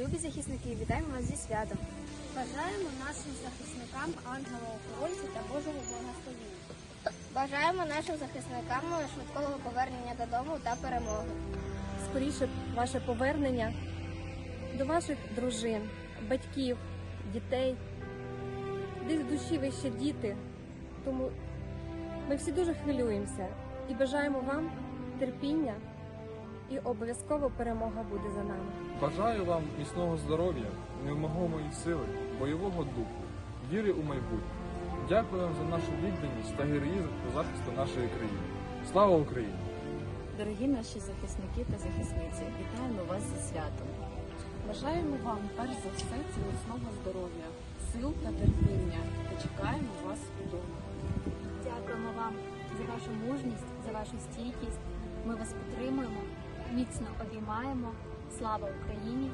Любі захисники, вітаємо вас зі святом. Бажаємо нашим захисникам ангела-охоронця та Божого благословення. Бажаємо нашим захисникам швидкого повернення додому та перемоги. скоріше ваше повернення до ваших дружин, батьків, дітей. Десь в душі ви ще діти. Тому ми всі дуже хвилюємося і бажаємо вам терпіння, і обов'язково перемога буде за нами. Бажаю вам міцного здоров'я, невмогомої сили, бойового духу, віри у майбутнє. Дякую вам за нашу відданість та героїзм у захисту нашої країни. Слава Україні! Дорогі наші захисники та захисниці, вітаємо вас зі святом. Бажаємо вам перш за все цілісного здоров'я, сил та терпіння та чекаємо вас вдома. Дякуємо вам за вашу мужність, за вашу стійкість. Ми вас підтримуємо, міцно обіймаємо. Слава Україні!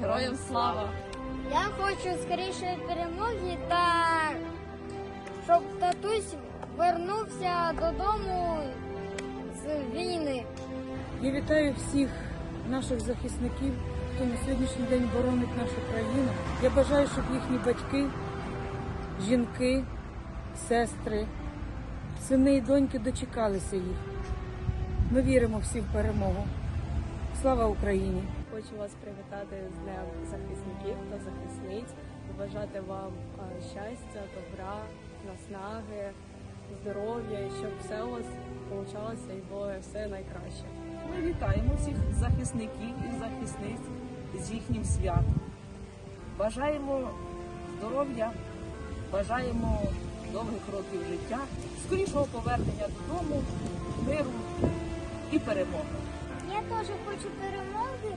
Героям слава! Я хочу скоріше перемоги та щоб татусь вернувся додому з війни. Я вітаю всіх наших захисників, хто на сьогоднішній день боронить нашу країну. Я бажаю, щоб їхні батьки, жінки, сестри, сини і доньки дочекалися їх. Ми віримо всі в перемогу. Слава Україні! Хочу вас привітати з Днем захисників та захисниць, побажати вам е, щастя, добра, наснаги, здоров'я, щоб все у вас получалося і було все найкраще. Ми вітаємо всіх захисників і захисниць з їхнім святом. Бажаємо здоров'я, бажаємо довгих років життя, скорішого повернення додому, миру і. Я теж хочу перемоги,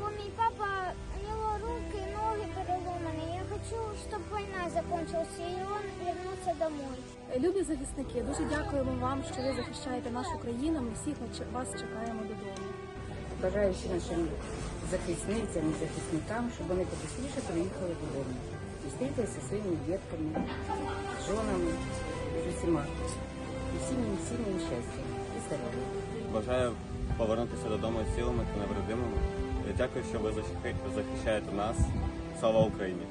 бо мій папа у нього руки, ноги переломані. Я хочу, щоб війна закінчилася і він вернувся домой. Любі захисники, дуже дякуємо вам, що ви захищаєте нашу країну. Ми всіх вас чекаємо додому. Бажаю всім нашим захисницям і захисникам, щоб вони побыстріше приїхали додому. Зустрітися зі своїми дітками, жонами, з усіма. І всім їм сильним щастя здоров'я. Бажаю повернутися додому цілими та невредимими. Я дякую, що ви захищаєте нас. Слава Україні!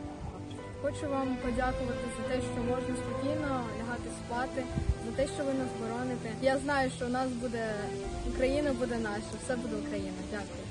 Хочу вам подякувати за те, що можна спокійно лягати спати, за те, що ви нас бороните. Я знаю, що у нас буде Україна буде наша, все буде Україна. Дякую.